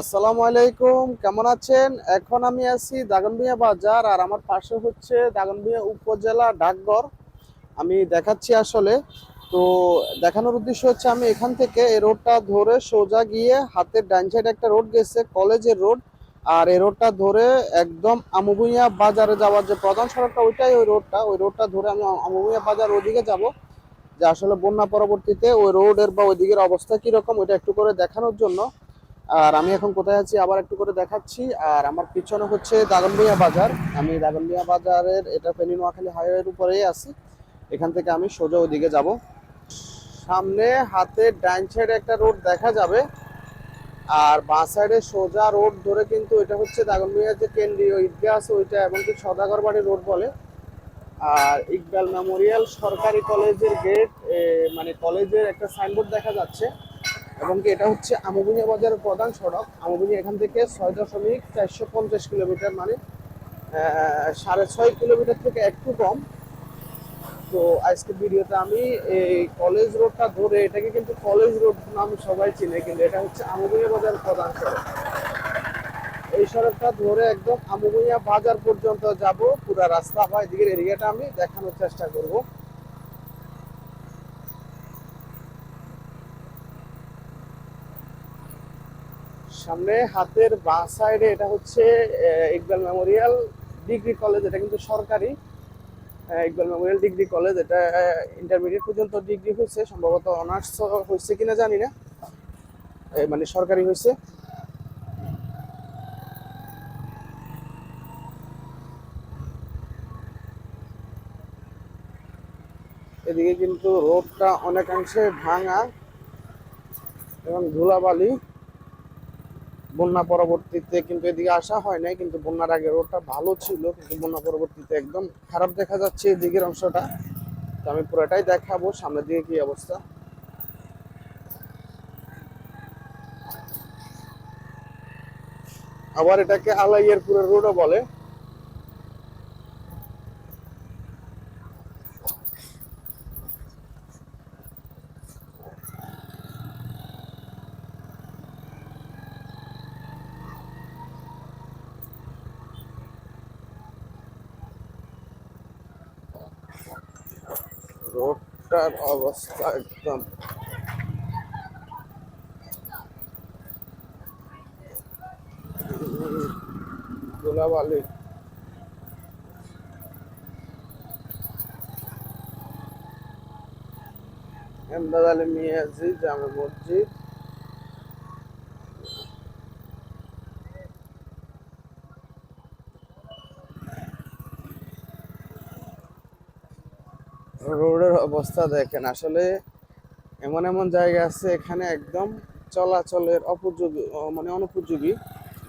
আসসালামু আলাইকুম, কেমন আছেন? এখন আমি আছি দাগনভূঞা বাজার আর আমার পাশে হচ্ছে দাগনভূঞা উপজেলা ডাকঘর। আমি দেখাচ্ছি আসলে। তো দেখানোর উদ্দেশ্য হচ্ছে আমি এখান থেকে এই রোডটা ধরে সোজা গিয়ে হাতের ডান সাইডে একটা রোড গেছে, কলেজের রোড। আর এই রোডটা ধরে একদম আমুভুঁইয়া বাজারে যাওয়ার যে প্রধান সড়কটা, ওইটাই ওই রোডটা। ওই রোডটা ধরে আমি আমুভুঁইয়া বাজার ওদিকে যাব। যে আসলে বন্যা পরবর্তীতে ওই রোডের বা ওই দিকের অবস্থা কীরকম, ওইটা একটু করে দেখানোর জন্য। আর আমি এখন কোথায় আছি? আবার একটু করে দেখাচ্ছি। আর আমার পিছনে হচ্ছে দাগনভূঞা বাজার। আমি দাগনভূঞা বাজারের, এটা ফেনী নোয়াখালী হাইওয়ের উপরেই আছি। এখান থেকে আমি সোজা ওদিকে যাব। সামনে হাতে ডাইন সাইডে একটা রোড দেখা যাবে। আর বাঁ সাইডে সোজা রোড ধরে কিন্তু এটা হচ্ছে দাগনভূঞার যে কেন্দ্রীয় ঈদগাহ আছে, ওইটা এবং কি সদাগর বাড়ি রোড বলে। আর ইকবাল মেমোরিয়াল সরকারি কলেজের গেট মানে কলেজের একটা সাইনবোর্ড দেখা যাচ্ছে। এবং এটা হচ্ছে আমগুনিয়া বাজারের প্রধান সড়ক। আমগুনিয়া এখান থেকে ছয় দশমিক চারশো পঞ্চাশ কিলোমিটার মানে সাড়ে ছয় কিলোমিটার থেকে একটু কম। তো আজকে ভিডিওতে আমি এই কলেজ রোডটা ধরে, এটাকে কিন্তু কলেজ রোড নাম সবাই চিনে, কিন্তু এটা হচ্ছে আমগুনিয়া বাজার প্রধান সড়ক। এই সড়কটা ধরে একদম আমগুনিয়া বাজার পর্যন্ত যাব, পুরা রাস্তা বা এদিকের এরিয়াটা আমি দেখানোর চেষ্টা করব। সামনে হাতের বাঁ সাইডে এটা হচ্ছে ইকবাল মেমোরিয়াল ডিগ্রি কলেজ এটা কিন্তু সরকারি ইকবাল মেমোরিয়াল ডিগ্রি কলেজ এটা ইন্টারমিডিয়েট পর্যন্ত ডিগ্রি হয়েছে, সম্ভবত অনার্স হয়েছে কিনা জানি না। মানে সরকারি হয়েছে। এদিকে কিন্তু রোডটা অনেকাংশে ভাঙা এবং ধুলাবালি। বন্যা পরবর্তীতে কিন্তু এদিকে আসা হয় নাই, কিন্তু বন্যার আগে রোডটা ভালো ছিল, কিন্তু বন্যা পরবর্তীতে একদম খারাপ দেখা যাচ্ছে এদিকের অংশটা। তো আমি পুরোটাই দেখাবো, সামনের দিকে কি অবস্থা। আবার এটাকে আলাইয়ারপুরের রোডও বলে। রোডটার অবস্থা একদম ধুলাবালি এমদাদ আলী মিয়াজি জামে মসজিদ রোডের অবস্থা দেখেন। আসলে এমন এমন জায়গা আছে, এখানে একদম চলাচলের অপযোগী মানে অনুপযোগী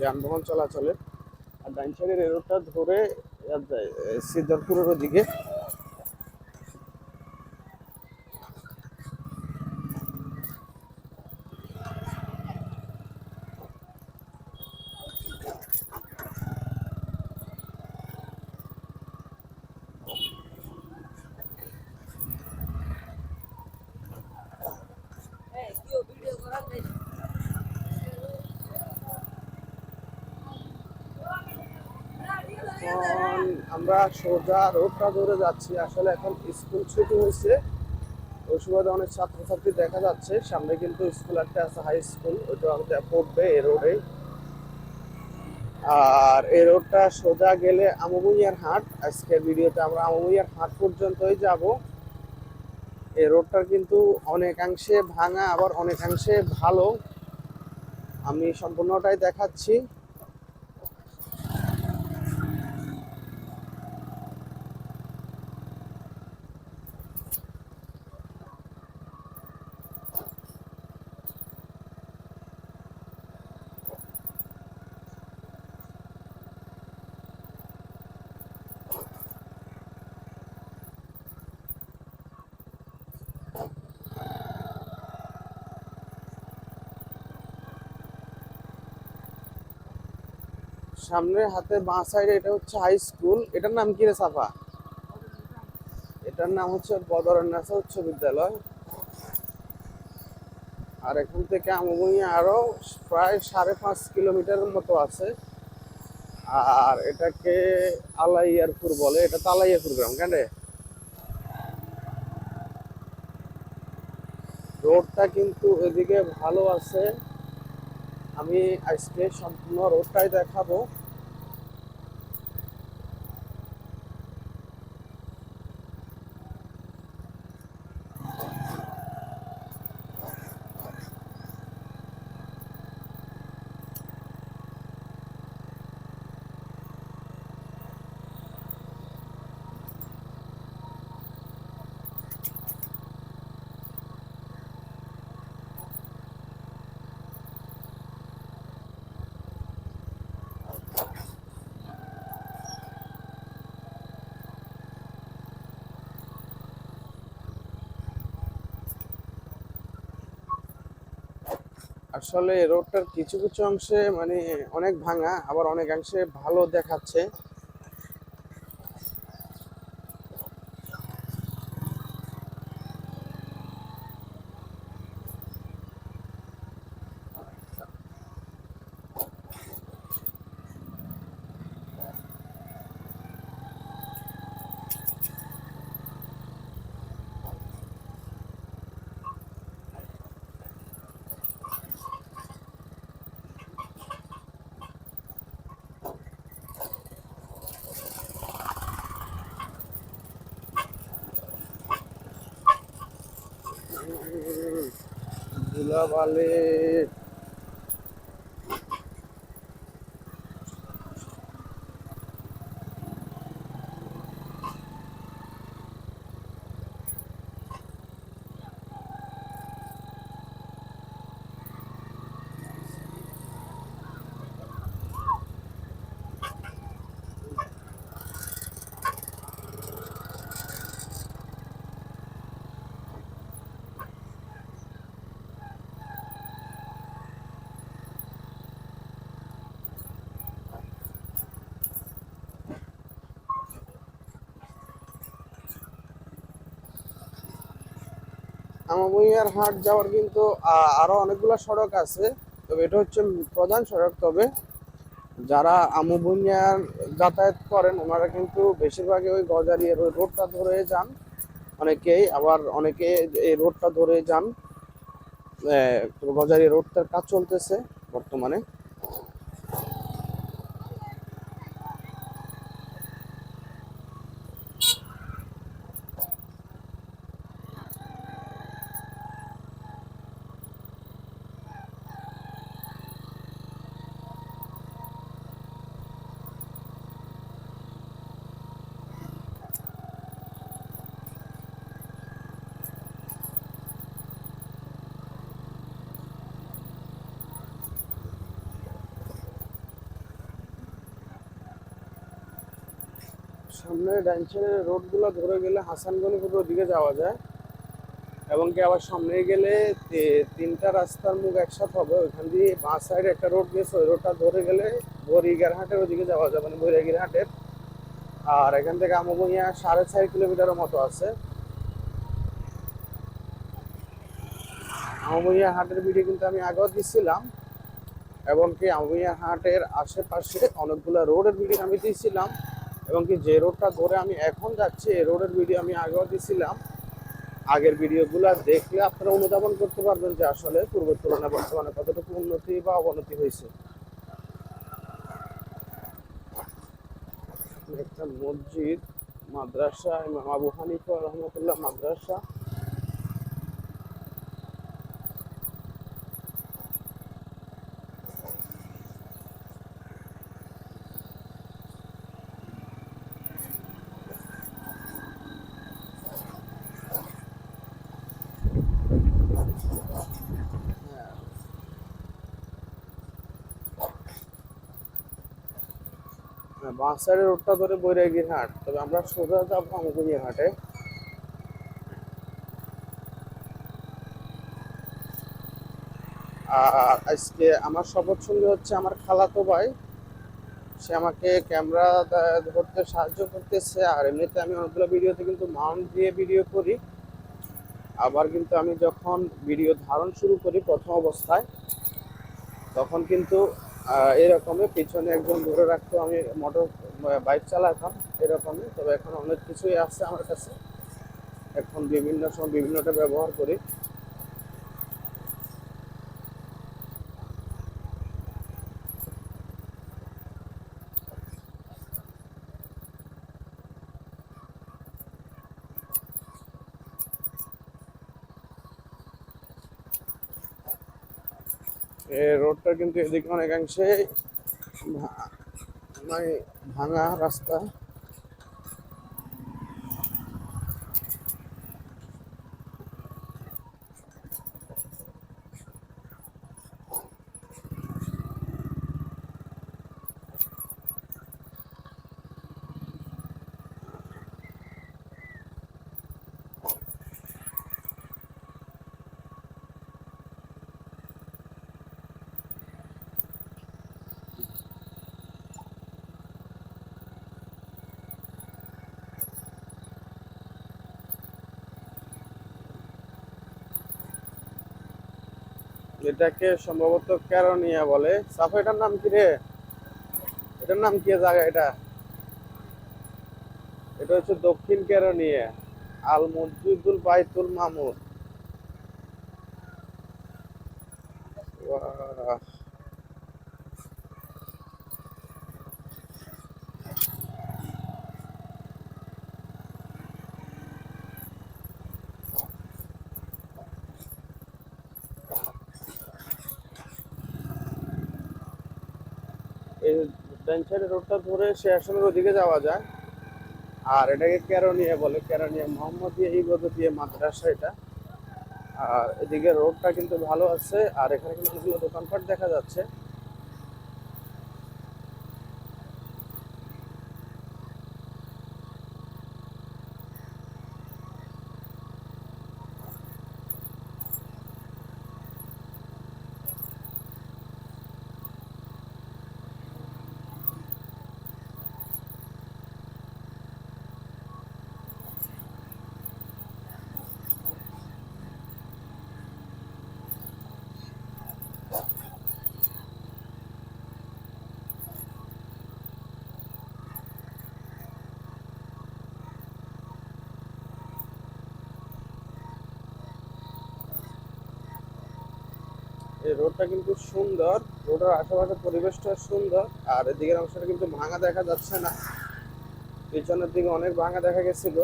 যানবাহন চলাচলের। আর ডাইন সাইডের রোডটা ধরে সিদ্ধরপুরের ওদিকে এখন আমরা সোজা রোডটা ধরে যাচ্ছি। আসলে এখন স্কুল ছুটি হয়েছে। ওই সুবাদে অনেক ছাত্রছাত্রী দেখা যাচ্ছে। সামনে কিন্তু স্কুল একটা আছে, হাই স্কুল। ওইটা পড়বে এই রোডে। আর এই রোডটা সোজা গেলে আমুবুইয়ার হাট। আজকের ভিডিওতে আমরা আমুবুইয়ার হাট পর্যন্তই যাব। এই রোডটা কিন্তু অনেকাংশে ভাঙা, আবার অনেকাংশে ভালো। আমি সম্পূর্ণটাই দেখাচ্ছি। সামনে হাতে বাঁ সাইডে এটা হচ্ছে হাই স্কুল এটার নাম কি রে সাফা? এটার নাম হচ্ছে বদরন্নাসা উচ্চ বিদ্যালয়। আর এখান থেকে আমগুইয়া আরও প্রায় সাড়ে পাঁচ কিলোমিটারের মতো আছে। আর এটাকে আলাইয়ারপুর বলে। এটা তো আলাইয়ারপুর গ্রাম, কেন? রোডটা কিন্তু এদিকে ভালো আছে। আমি আজকে সম্পূর্ণ রোডটাই দেখাবো। আসলে রোডটার কিছু কিছু অংশে মানে অনেক ভাঙা আবার অনেকাংশে ভালো দেখাচ্ছে। ধুলাবালি আমাবইয়ার হাট যাওয়ার কিন্তু আরও আরও অনেকগুলো সড়ক আছে। তবে এটা হচ্ছে প্রধান সড়ক। তবে যারা আমুবুনিয়ার যাতায়াত করেন, ওনারা কিন্তু বেশিরভাগই ওই গজারিয়ার ওই রোডটা ধরে যান। অনেকেই আবার অনেকে এই রোডটা ধরে যান। গজারি রোডটার কাজ চলতেছে বর্তমানে। সামনে ডাইনসানের রোডগুলো ধরে গেলে হাসানগঞ্জের ওদিকে যাওয়া যায়। এবং কি আবার সামনে গেলে তিনটা রাস্তার মুখ একসাথে হবে। ওইখান দিয়ে বাঁ সাইডে একটা রোড গেছে, ওই রোডটা ধরে গেলে বরিগার হাটের ওদিকে যাওয়া যাবে মানে বৈরাগীর হাটের। আর এখান থেকে আমগুনিয়া সাড়ে চার কিলোমিটারের মতো আছে। আমগুনিয়া হাটের ভিডিও কিন্তু আমি আগেও দিছিলাম। এবং কি আমগুনিয়া হাটের আশেপাশে অনেকগুলো রোডের ভিডিও আমি দিয়েছিলাম এবং কি যে রোডটা ধরে আমি এখন যাচ্ছি, এই রোডের ভিডিও আমি আগেও দিছিলাম। আগের ভিডিওগুলো দেখলে আপনারা অনুধাবন করতে পারবেন যে আসলে পূর্বের তুলনায় বর্তমানে কতটুকু উন্নতি বা অবনতি হয়েছে। একটা মসজিদ, মাদ্রাসা আবু হানিফা রহমতুল্লাহ মাদ্রাসা। হ্যাঁ, বাঁ সাইডের রোডটা ধরে বৈরাগীর হাট তবে আমরা সোজা যাব আমগুনিয়া হাটে। আর আজকে আমার শপথ সঙ্গী হচ্ছে আমার খালাতো ভাই। সে আমাকে ক্যামেরা ধরতে সাহায্য করতেছে আর এমনিতে আমি অনেকগুলো ভিডিওতে কিন্তু মাউন্ট দিয়ে ভিডিও করি। আবার কিন্তু আমি যখন ভিডিও ধারণ শুরু করি প্রথম অবস্থায়, তখন কিন্তু এরকমই পিছনে একজন ধরে রাখতো, আমি মোটর বাইক চালাতাম এরকমই। তবে এখন অনেক কিছুই আছে আমার কাছে। এখন বিভিন্ন সময় বিভিন্নটা ব্যবহার করি এই রোডটা কিন্তু এদিকে অনেকাংশে মানে ভাঙা রাস্তা। এটাকে সম্ভবত ক্যারোনিয়া বলে। সাফা, এটার নাম কি রে? এটার নাম কি জায়গা এটা? এটা হচ্ছে দক্ষিণ ক্যারোনিয়া আল মসজিদুল বাইতুল মামুর এই ডান সাইডের রোডটা ধরে স্টেশনের ওদিকে যাওয়া যায়। আর এটাকে ক্যারোনিয়া বলে ক্যারোনিয়া মোহাম্মদিয়া ইবাদতিয়া মাদ্রাসা এটা। আর এদিকে রোডটা কিন্তু ভালো আছে, আর এখানে কিন্তু দোকানপাট দেখা যাচ্ছে। এই রোডটা কিন্তু সুন্দর, রোডের আশেপাশে পরিবেশটা সুন্দর, আর এদিকের অংশটা কিন্তু ভাঙা দেখা যাচ্ছে না। পিছনের দিকে অনেক ভাঙা দেখা গেছিল।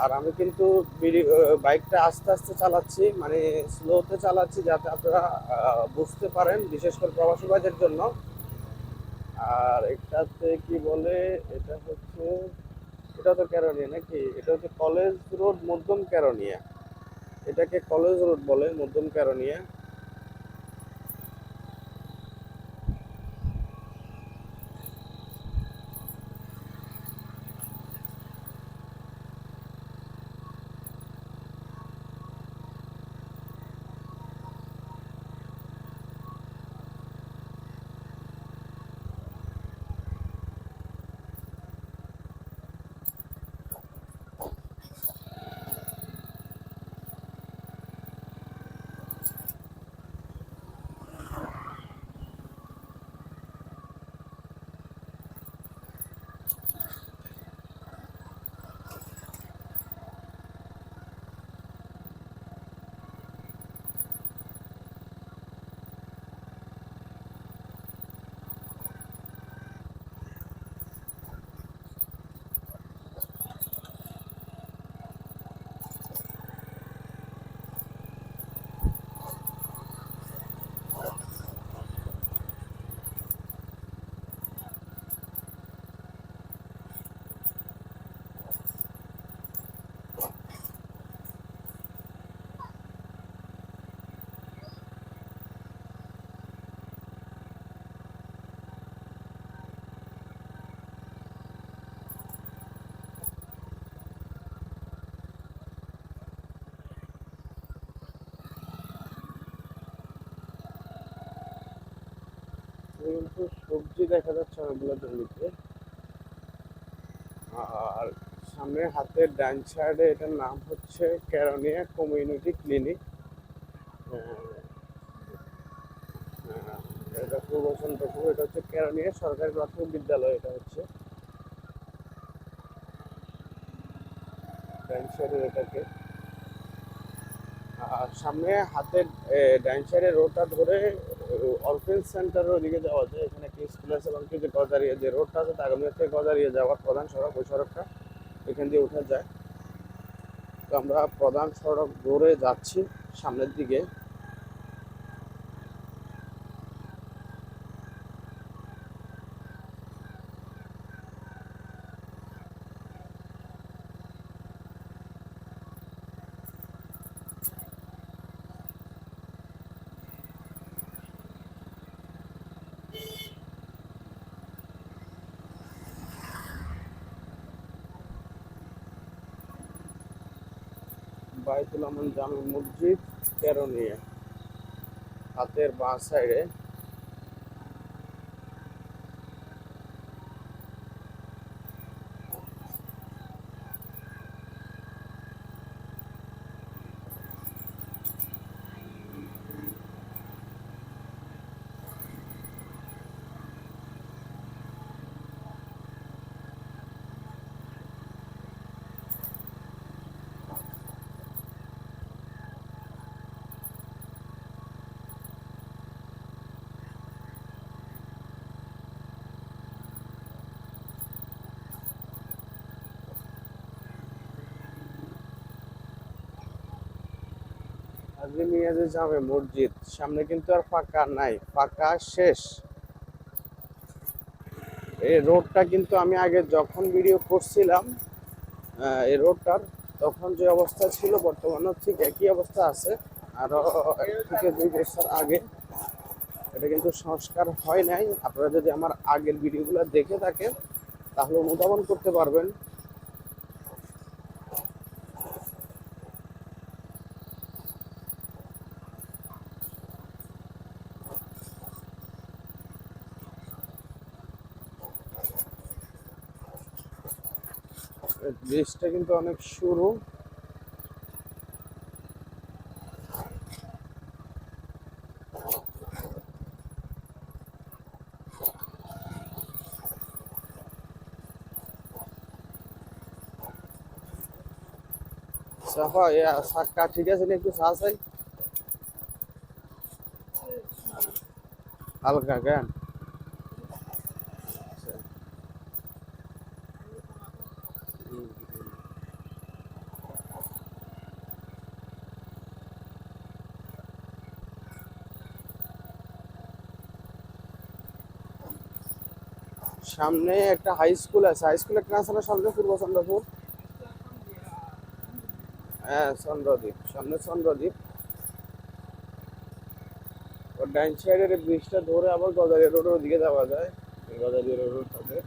আর আমি কিন্তু বাইকটা আস্তে আস্তে চালাচ্ছি মানে স্লোতে চালাচ্ছি যাতে আপনারা বুঝতে পারেন, বিশেষ করে প্রবাসী ভাইদের জন্য। আর এটাতে কি বলে, এটা হচ্ছে এটা তো ক্যারোনিয়া নাকি? এটা হচ্ছে কলেজ রোড মধ্যম ক্যারোনিয়া এটাকে কলেজ রোড বলে মধ্যম ক্যারোনিয়া কিন্তু সবজি দেখা যাচ্ছে অনেকগুলো জমিতে আর সামনে হাতের ডান সাইডে এটার নাম হচ্ছে ক্যারোনিয়া কমিউনিটি ক্লিনিক। এটা পূর্ব চন্দ্রপুর এটা হচ্ছে ক্যারোনিয়া সরকারি প্রাথমিক বিদ্যালয়, এটা হচ্ছে। ডান সাইডের এটাকে। আর সামনে হাতের ডাইন সাইডে রোডটা ধরে অরফেন সেন্টারের ওদিকে যাওয়া যায়। এখানে একটি স্কুল আছে এবং কিছু গজারিয়া যে রোডটা আছে, তার তাগামিয়া থেকে গজারিয়া যাওয়ার প্রধান সড়ক, ওই সড়কটা এখান দিয়ে উঠা যায়। তো আমরা প্রধান সড়ক ধরে যাচ্ছি, সামনের দিকে। বাইতুল আমান জামে মসজিদ কেরনিয়া হাতের বাঁ সাইডে হাজি মিয়াজে জামে মসজিদ। সামনে কিন্তু আর ফাঁকা নাই, ফাঁকা শেষ। এই রোডটা কিন্তু আমি আগে যখন ভিডিও করছিলাম এই রোডটার, তখন যে অবস্থা ছিল, বর্তমানে ঠিক একই অবস্থা আছে। আরও এক থেকে দুই বছর আগে এটা কিন্তু সংস্কার হয় নাই। আপনারা যদি আমার আগের ভিডিওগুলো দেখে থাকেন, তাহলে অনুধাবন করতে পারবেন। ব্রিজটা কিন্তু অনেক সরু। ঠিক আছে একটু সাহস হালকা কেন? সামনে একটা হাই স্কুল আছে। হাই স্কুল একটা আছে না সামনে পূর্ব চন্দ্রপুর। হ্যাঁ চন্দ্রদ্বীপ। সামনে চন্দ্রদ্বীপ। ডাইন সাইডের ব্রিজটা ধরে আবার গজারিয়া রোডের দিকে যাওয়া যায়। গজারিয়া রোড থাকে